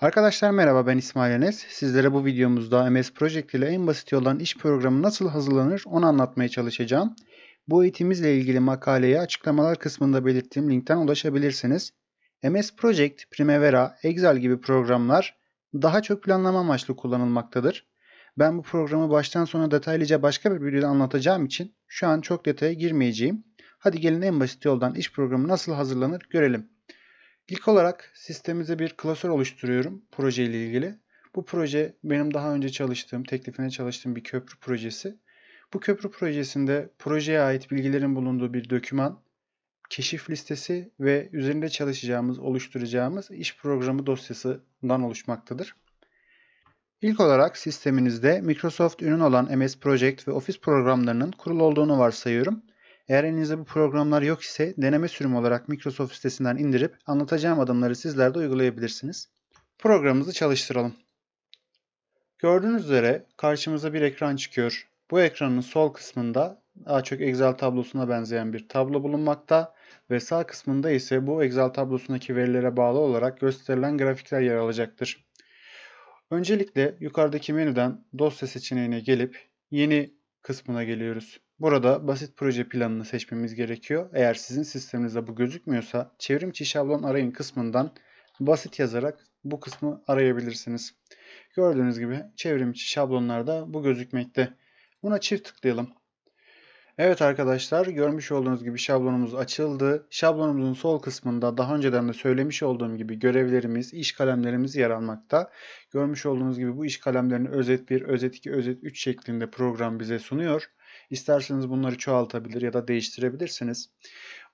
Arkadaşlar merhaba ben İsmail Enes. Sizlere bu videomuzda MS Project ile en basit yoldan iş programı nasıl hazırlanır onu anlatmaya çalışacağım. Bu eğitimimizle ilgili makaleye açıklamalar kısmında belirttiğim linkten ulaşabilirsiniz. MS Project, Primavera, Excel gibi programlar daha çok planlama amaçlı kullanılmaktadır. Ben bu programı baştan sona detaylıca başka bir videoda anlatacağım için şu an çok detaya girmeyeceğim. Hadi gelin en basit yoldan iş programı nasıl hazırlanır görelim. İlk olarak sistemimize bir klasör oluşturuyorum proje ile ilgili. Bu proje benim daha önce çalıştığım, teklifine çalıştığım bir köprü projesi. Bu köprü projesinde projeye ait bilgilerin bulunduğu bir doküman, keşif listesi ve üzerinde çalışacağımız, oluşturacağımız iş programı dosyasından oluşmaktadır. İlk olarak sisteminizde Microsoft ürün olan MS Project ve Office programlarının kurulu olduğunu varsayıyorum. Eğer elinizde bu programlar yok ise deneme sürümü olarak Microsoft sitesinden indirip anlatacağım adımları sizler de uygulayabilirsiniz. Programımızı çalıştıralım. Gördüğünüz üzere karşımıza bir ekran çıkıyor. Bu ekranın sol kısmında daha çok Excel tablosuna benzeyen bir tablo bulunmakta ve sağ kısmında ise bu Excel tablosundaki verilere bağlı olarak gösterilen grafikler yer alacaktır. Öncelikle yukarıdaki menüden dosya seçeneğine gelip yeni kısmına geliyoruz. Burada basit proje planını seçmemiz gerekiyor. Eğer sizin sisteminizde bu gözükmüyorsa çevrimçi şablon arayın kısmından basit yazarak bu kısmı arayabilirsiniz. Gördüğünüz gibi çevrimçi şablonlarda bu gözükmekte. Buna çift tıklayalım. Evet arkadaşlar görmüş olduğunuz gibi şablonumuz açıldı. Şablonumuzun sol kısmında daha önceden de söylemiş olduğum gibi görevlerimiz, iş kalemlerimiz yer almakta. Görmüş olduğunuz gibi bu iş kalemlerini özet 1, özet 2, özet 3 şeklinde program bize sunuyor. İsterseniz bunları çoğaltabilir ya da değiştirebilirsiniz.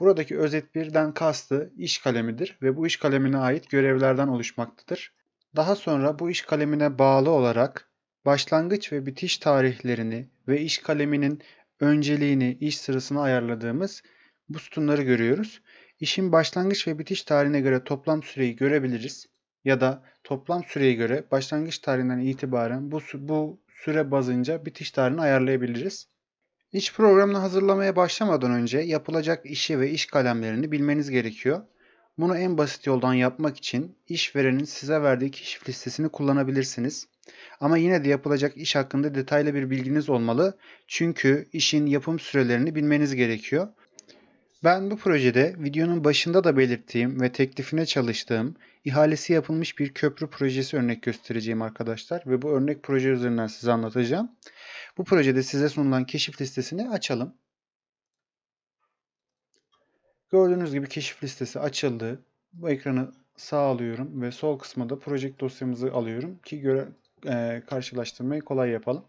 Buradaki özet 1'den kastı iş kalemidir ve bu iş kalemine ait görevlerden oluşmaktadır. Daha sonra bu iş kalemine bağlı olarak başlangıç ve bitiş tarihlerini ve iş kaleminin önceliğini, iş sırasını ayarladığımız bu sütunları görüyoruz. İşin başlangıç ve bitiş tarihine göre toplam süreyi görebiliriz. Ya da toplam süreye göre başlangıç tarihinden itibaren bu, bu süre bazınca bitiş tarihini ayarlayabiliriz. İş programını hazırlamaya başlamadan önce yapılacak işi ve iş kalemlerini bilmeniz gerekiyor. Bunu en basit yoldan yapmak için işverenin size verdiği keşif listesini kullanabilirsiniz. Ama yine de yapılacak iş hakkında detaylı bir bilginiz olmalı. Çünkü işin yapım sürelerini bilmeniz gerekiyor. Ben bu projede videonun başında da belirttiğim ve teklifine çalıştığım ihalesi yapılmış bir köprü projesi örnek göstereceğim arkadaşlar ve bu örnek proje üzerinden size anlatacağım. Bu projede size sunulan keşif listesini açalım. Gördüğünüz gibi keşif listesi açıldı. Bu ekranı sağ alıyorum ve sol kısmında da proje dosyamızı alıyorum ki göre, e, karşılaştırmayı kolay yapalım.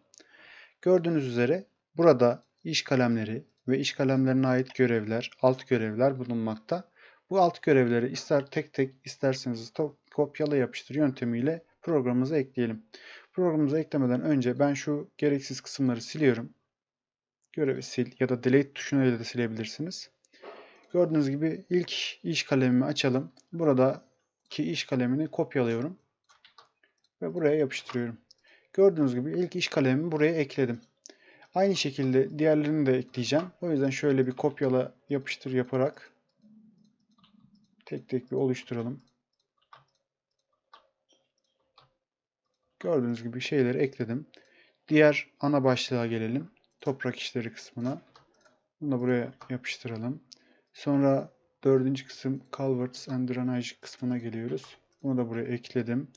Gördüğünüz üzere burada iş kalemleri ve iş kalemlerine ait görevler, alt görevler bulunmakta. Bu alt görevleri ister tek tek isterseniz kopyala yapıştır yöntemiyle programımıza ekleyelim. Programımıza eklemeden önce ben şu gereksiz kısımları siliyorum. Görevi sil ya da delete tuşuna de silebilirsiniz. Gördüğünüz gibi ilk iş kalemimi açalım. Buradaki iş kalemini kopyalıyorum. Ve buraya yapıştırıyorum. Gördüğünüz gibi ilk iş kalemimi buraya ekledim. Aynı şekilde diğerlerini de ekleyeceğim. O yüzden şöyle bir kopyala yapıştır yaparak tek tek bir oluşturalım. Gördüğünüz gibi şeyleri ekledim. Diğer ana başlığa gelelim. Toprak işleri kısmına. Bunu da buraya yapıştıralım. Sonra dördüncü kısım Culverts and Drainage kısmına geliyoruz. Bunu da buraya ekledim.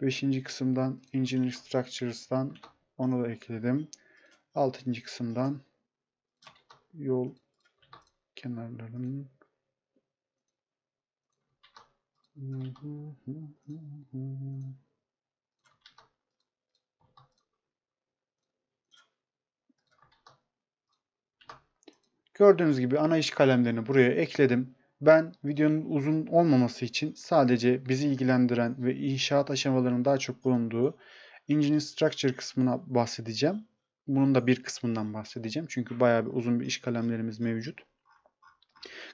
Beşinci kısımdan Engineering Structures'tan onu da ekledim. Altıncı kısımdan yol kenarlarının Gördüğünüz gibi ana iş kalemlerini buraya ekledim. Ben videonun uzun olmaması için sadece bizi ilgilendiren ve inşaat aşamalarının daha çok bulunduğu Engineering Structure kısmına bahsedeceğim. Bunun da bir kısmından bahsedeceğim. Çünkü bayağı bir uzun bir iş kalemlerimiz mevcut.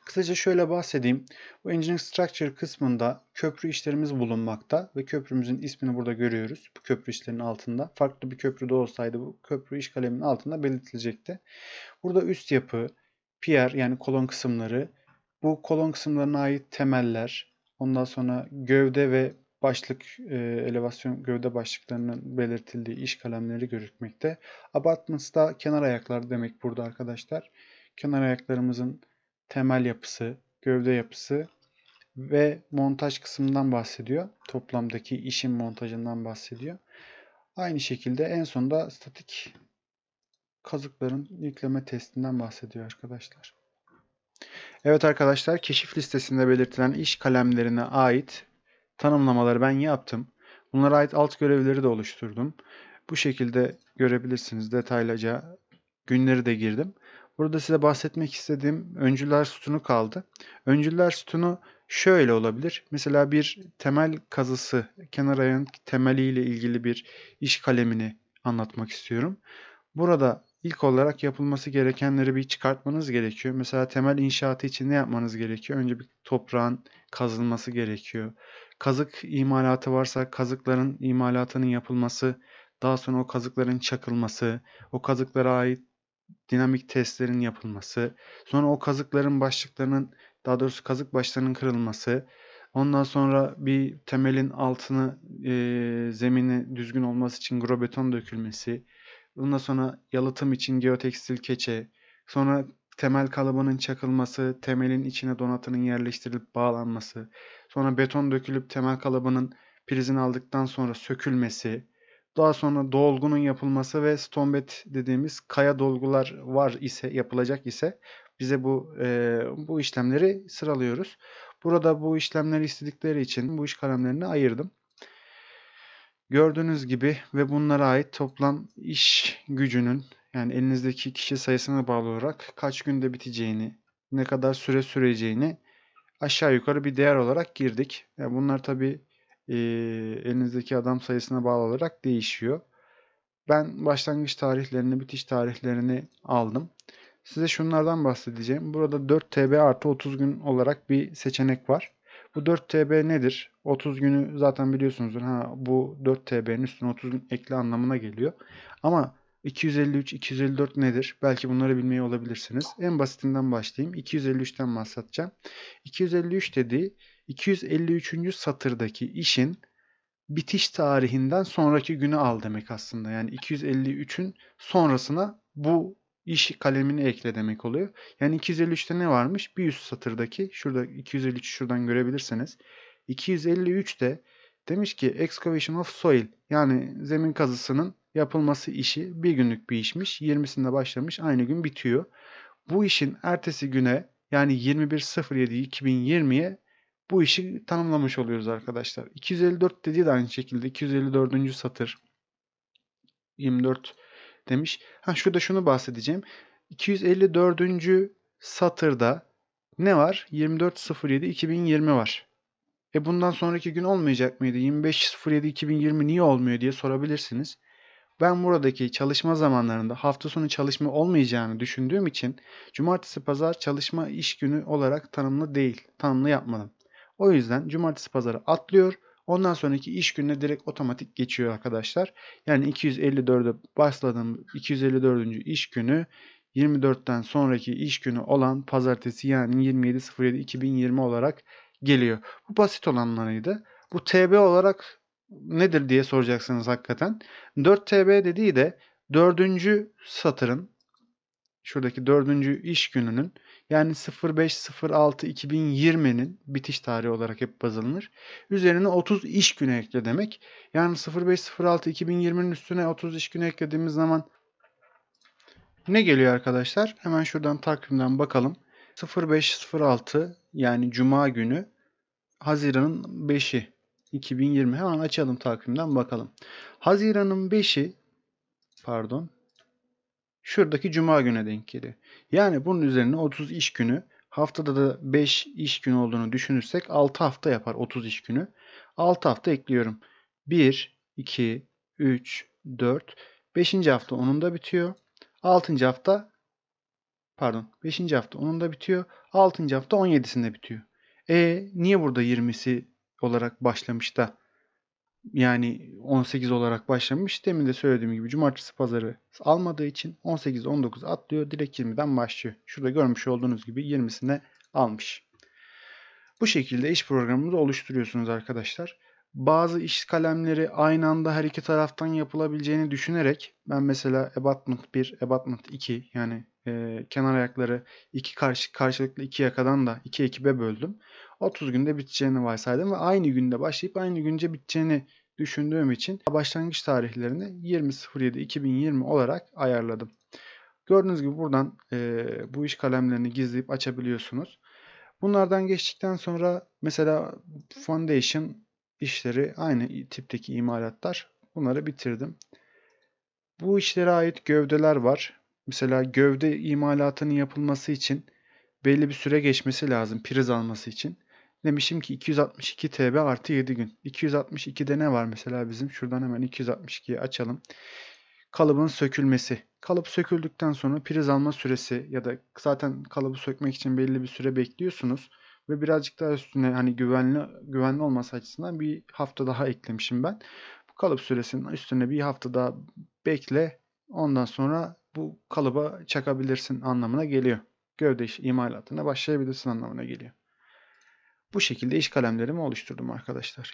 Kısaca şöyle bahsedeyim. Bu Engineering Structure kısmında köprü işlerimiz bulunmakta ve köprümüzün ismini burada görüyoruz. Bu köprü işlerinin altında. Farklı bir köprü de olsaydı bu köprü iş kaleminin altında belirtilecekti. Burada üst yapı, pier yani kolon kısımları, bu kolon kısımlarına ait temeller, ondan sonra gövde ve başlık, e, elevasyon, gövde başlıklarının belirtildiği iş kalemleri görükmekte. Abutments da kenar ayaklar demek burada arkadaşlar. Kenar ayaklarımızın temel yapısı, gövde yapısı ve montaj kısmından bahsediyor. Toplamdaki işin montajından bahsediyor. Aynı şekilde en sonunda statik kazıkların yükleme testinden bahsediyor arkadaşlar. Evet arkadaşlar keşif listesinde belirtilen iş kalemlerine ait tanımlamaları ben yaptım. Bunlara ait alt görevleri de oluşturdum. Bu şekilde görebilirsiniz detaylıca günleri de girdim. Burada size bahsetmek istediğim öncüler sütunu kaldı. Öncüler sütunu şöyle olabilir. Mesela bir temel kazısı, kenar ayağın temeliyle ilgili bir iş kalemini anlatmak istiyorum. Burada ilk olarak yapılması gerekenleri bir çıkartmanız gerekiyor. Mesela temel inşaatı için ne yapmanız gerekiyor? Önce bir toprağın kazılması gerekiyor. Kazık imalatı varsa kazıkların imalatının yapılması, daha sonra o kazıkların çakılması, o kazıklara ait dinamik testlerin yapılması, sonra o kazıkların başlıklarının daha doğrusu kazık başlarının kırılması, ondan sonra bir temelin altını e, zemini düzgün olması için grobeton dökülmesi, ondan sonra yalıtım için geotekstil keçe, sonra temel kalıbının çakılması, temelin içine donatının yerleştirilip bağlanması, sonra beton dökülüp temel kalıbının prizini aldıktan sonra sökülmesi, daha sonra dolgunun yapılması ve stonebed dediğimiz kaya dolgular var ise yapılacak ise bize bu e, bu işlemleri sıralıyoruz. Burada bu işlemleri istedikleri için bu iş kalemlerini ayırdım. Gördüğünüz gibi ve bunlara ait toplam iş gücünün yani elinizdeki kişi sayısına bağlı olarak kaç günde biteceğini, ne kadar süre süreceğini aşağı yukarı bir değer olarak girdik. Yani bunlar tabi e, elinizdeki adam sayısına bağlı olarak değişiyor. Ben başlangıç tarihlerini, bitiş tarihlerini aldım. Size şunlardan bahsedeceğim. Burada 4 TB artı 30 gün olarak bir seçenek var. Bu 4 TB nedir? 30 günü zaten biliyorsunuzdur. Ha, bu 4 TB'nin üstüne 30 gün ekle anlamına geliyor. Ama 253, 254 nedir? Belki bunları bilmeyi olabilirsiniz. En basitinden başlayayım. 253'ten bahsedeceğim. 253 dediği 253. satırdaki işin bitiş tarihinden sonraki günü al demek aslında. Yani 253'ün sonrasına bu iş kalemini ekle demek oluyor. Yani 253'te ne varmış? Bir üst satırdaki şurada 253 şuradan görebilirsiniz. 253'te demiş ki excavation of soil yani zemin kazısının yapılması işi bir günlük bir işmiş. 20'sinde başlamış aynı gün bitiyor. Bu işin ertesi güne yani 21.07.2020'ye bu işi tanımlamış oluyoruz arkadaşlar. 254 dediği de aynı şekilde 254. satır 24 demiş. Ha şurada şunu bahsedeceğim. 254. satırda ne var? 24.07.2020 var. E bundan sonraki gün olmayacak mıydı? 25.07.2020 niye olmuyor diye sorabilirsiniz. Ben buradaki çalışma zamanlarında hafta sonu çalışma olmayacağını düşündüğüm için cumartesi pazar çalışma iş günü olarak tanımlı değil. Tanımlı yapmadım. O yüzden cumartesi pazarı atlıyor. Ondan sonraki iş gününe direkt otomatik geçiyor arkadaşlar. Yani 254'e başladığım 254. iş günü 24'ten sonraki iş günü olan pazartesi yani 27.07.2020 olarak geliyor. Bu basit olanlarıydı. Bu TB olarak nedir diye soracaksınız hakikaten. 4 TB dediği de 4. satırın şuradaki 4. iş gününün yani 05.06.2020'nin bitiş tarihi olarak hep baz alınır. Üzerine 30 iş günü ekle demek. Yani 05.06.2020'nin üstüne 30 iş günü eklediğimiz zaman ne geliyor arkadaşlar? Hemen şuradan takvimden bakalım. 05.06 yani Cuma günü Haziran'ın 5'i 2020. Hemen açalım takvimden bakalım. Haziran'ın 5'i pardon şuradaki cuma güne denk geliyor. Yani bunun üzerine 30 iş günü haftada da 5 iş günü olduğunu düşünürsek 6 hafta yapar 30 iş günü. 6 hafta ekliyorum. 1, 2, 3, 4, 5. hafta onun da bitiyor. 6. hafta pardon 5. hafta onun da bitiyor. 6. hafta 17'sinde bitiyor. E niye burada 20'si olarak başlamış da yani 18 olarak başlamış. Demin de söylediğim gibi cumartesi pazarı almadığı için 18-19 atlıyor. Direkt 20'den başlıyor. Şurada görmüş olduğunuz gibi 20'sine almış. Bu şekilde iş programımızı oluşturuyorsunuz arkadaşlar. Bazı iş kalemleri aynı anda her iki taraftan yapılabileceğini düşünerek ben mesela abutment 1, abutment 2 yani e, kenar ayakları iki karşı, karşılıklı iki yakadan da iki ekibe böldüm. 30 günde biteceğini varsaydım ve aynı günde başlayıp aynı günce biteceğini düşündüğüm için başlangıç tarihlerini 20.07.2020 olarak ayarladım. Gördüğünüz gibi buradan e, bu iş kalemlerini gizleyip açabiliyorsunuz. Bunlardan geçtikten sonra mesela foundation işleri aynı tipteki imalatlar. Bunları bitirdim. Bu işlere ait gövdeler var. Mesela gövde imalatının yapılması için belli bir süre geçmesi lazım priz alması için. Demişim ki 262 TB artı 7 gün. 262'de ne var mesela bizim? Şuradan hemen 262'yi açalım. Kalıbın sökülmesi. Kalıp söküldükten sonra priz alma süresi ya da zaten kalıbı sökmek için belli bir süre bekliyorsunuz. Ve birazcık daha üstüne hani güvenli güvenli olması açısından bir hafta daha eklemişim ben. Bu kalıp süresinin üstüne bir hafta daha bekle. Ondan sonra bu kalıba çakabilirsin anlamına geliyor. Gövde iş imalatına başlayabilirsin anlamına geliyor. Bu şekilde iş kalemlerimi oluşturdum arkadaşlar.